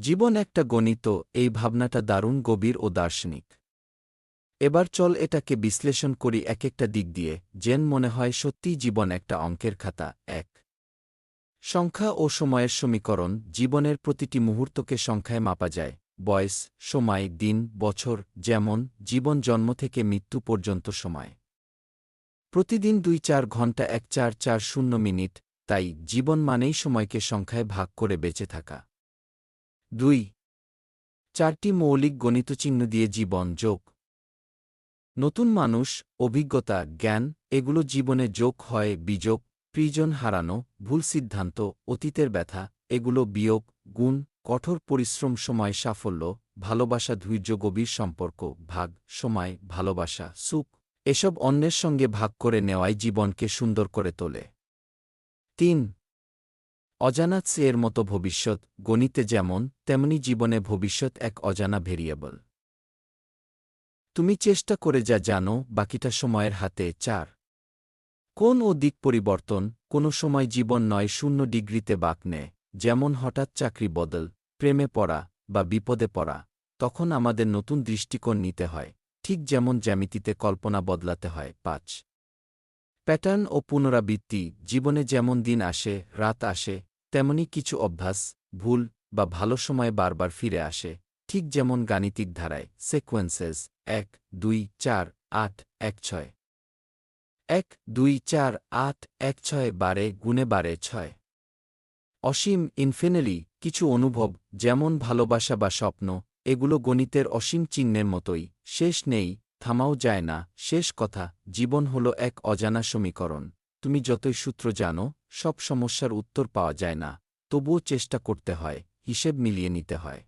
জীবন একটা গণিত, এই ভাবনাটা দারুণ, গভীর ও দার্শনিক। এবার চল এটাকে বিশ্লেষণ করি এক একটা দিক দিয়ে, যেন মনে হয় সত্যিই জীবন একটা অঙ্কের খাতা, এক। সংখ্যা ও সময়ের সমীকরণ, জীবনের প্রতিটি মুহূর্তকে সংখ্যায় মাপা যায়, বয়স, সময়, দিন, বছর, যেমন, জীবন জন্ম থেকে মৃত্যু পর্যন্ত সময়। প্রতিদিন দুই চার ঘণ্টা, এক চার চার শূন্য মিনিট, তাই জীবন মানেই সময়কে সংখ্যায় ভাগ করে বেঁচে থাকা। দুই। চারটি মৌলিক গণিত চিহ্ন দিয়ে জীবন যোগ। নতুন মানুষ, অভিজ্ঞতা, জ্ঞান, এগুলো জীবনে যোগ হয় বিযোগ, প্রিজন হারানো, ভুল সিদ্ধান্ত, অতীতের ব্যথা, এগুলো বিয়োগ, গুণ, কঠোর পরিশ্রম, সময়, সাফল্য, ভালোবাসা, ধৈর্য, গভীর সম্পর্ক, ভাগ, সময়, ভালোবাসা, সুখ, এসব অন্যের সঙ্গে ভাগ করে নেওয়াই জীবনকে সুন্দর করে তোলে। তিন। অজানা এর মতো ভবিষ্যৎ গণিতে যেমন, তেমনি জীবনে ভবিষ্যৎ এক অজানা ভেরিয়েবল। তুমি চেষ্টা করে যা জানো, বাকিটা সময়ের হাতে, চার। কোন ও দিক পরিবর্তন, কোনো সময় জীবন নয়, শূন্য ডিগ্রিতে বাক নেয়, যেমন হঠাৎ চাকরি বদল, প্রেমে পড়া, বা বিপদে পড়া, তখন আমাদের নতুন দৃষ্টিকোণ নিতে হয়, ঠিক যেমন জ্যামিতিতে কল্পনা বদলাতে হয়, পাঁচ। প্যাটার্ন ও পুনরাবৃত্তি, জীবনে যেমন দিন আসে, রাত আসে তেমনি কিছু অভ্যাস, ভুল বা ভালো সময় বারবার ফিরে আসে, ঠিক যেমন গাণিতিক ধারায় সেকোয়েন্সেস এক, দুই, চার, আট, এক, ছয়। এক, দুই, চার, আট, এক, ছয়, বারে গুণে বারে ছয়। অসীম ইনফিনিলি কিছু অনুভব, যেমন ভালোবাসা বা স্বপ্ন, এগুলো গণিতের অসীম চিহ্নের মতোই, শেষ নেই, থামাও যায় না, শেষ কথা, জীবন হল এক অজানা সমীকরণ। তুমি যতই সূত্র জানো, সব সমস্যার উত্তর পাওয়া যায় না, তবুও চেষ্টা করতে হয়, হিসেব মিলিয়ে নিতে হয়।